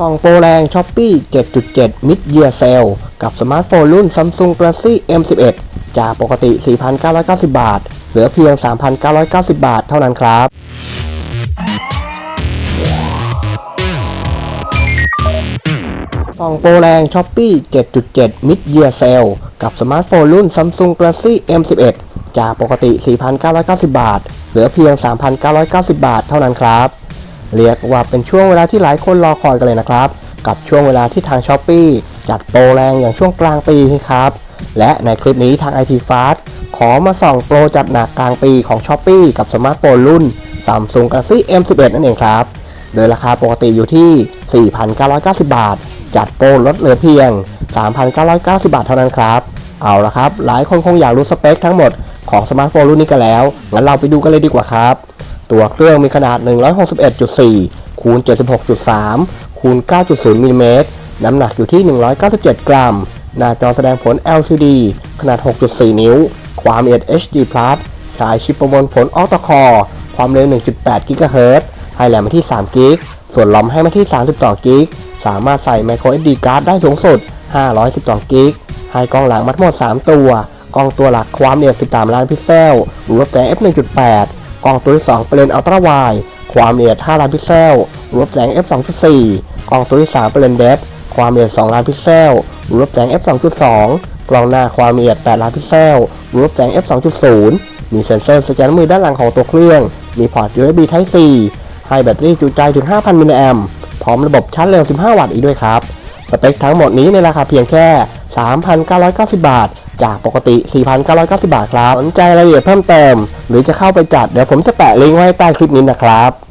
ส่องโปรแรงช้อปปี้7.7 Mid Year Sale กับสมาร์ทโฟนรุ่น Samsung Galaxy M11 จากปกติ 4,990 บาท เหลือเพียง 3,990 บาทเท่านั้นครับส่องโปรแรงช้อปปี้7.7 Mid Year Sale กับสมาร์ทโฟนรุ่น Samsung Galaxy M11 จากปกติ 4,990 บาท เหลือเพียง 3,990 บาทเท่านั้นครับ เรียกว่าเป็นช่วงเวลาที่หลายคนรอคอยกันเลยนะครับ กับช่วงเวลาที่ทาง s h อ p e e จัดโปรแรงอย่างช่วงกลางปีครับ และในคลิปนี้ทาง IT Fast ขอมาส่องโปรจัดหนักกลางปีของ s h อ p e e กับสมาร์ทโฟนรุ่น Samsung Galaxy M11 นั่นเองครับ โดยราคาปกติอยู่ที่ 4,990 บาท จัดโปรลดเหลือเพียง 3,990 บาทเท่านั้นครับ เอาละครับ หลายคนคงอยากรู้สเปคทั้งหมดของสมาร์ทโฟนรุ่นนี้กันแล้ว งั้นเราไปดูกันเลยดีกว่าครับ ตัวเครื่องมีขนาด 161.4 คูณ 76.3 คูณ 9.0มิลลิเมตร น้ำหนักอยู่ที่ 197 กรัม หน้าจอแสดงผล LCD ขนาด 6.4 นิ้ว ความละเอียด HD+ ใช้ชิปประมวลผล Octa-core ความเร็ว 1.8 GHz ให้แรมมาที่ 3 กิก ส่วนล้อมให้มาที่ 32 กิก สามารถใส่ micro SD card ได้สูงสุด 512 กิก ให้กล้องหลังมาทั้งหมด 3 ตัว กล้องตัวหลักความละเอียด 13 ล้านพิกเซลรูปแบบแสง f 1.8 กล้องตัวที่2เป็นเลนส์อัลตร้าไวด์ความละเอียด5ล้านพิกเซลรูปแบแสง f 2.4กล้องตัวที่3เป็นเลนส์เดฟความละเอียด2ล้านพิกเซลรูปแบแสง f 2.2กล้องหน้าความละเอียด8ล้านพิกเซลรูปแบแสง f 2.0มีเซ็นเซอร์สแกนมือด้านหลังของตัวเครื่อง มีพอร์ต USB Type C ให้แบตเตอรี่จุใจถึง 5,000 มิลลิแอมพร้อมระบบชาร์จเร็ว 15 วัตต์อีกด้วยครับ สเปคทั้งหมดนี้ในราคาเพียงแค่ 3,990 บาท จากปกติ 4,990 บาทครับ สนใจรายละเอียดเพิ่มเติม หรือจะเข้าไปจัด เดี๋ยวผมจะแปะลิงก์ไว้ใต้คลิปนี้นะครับ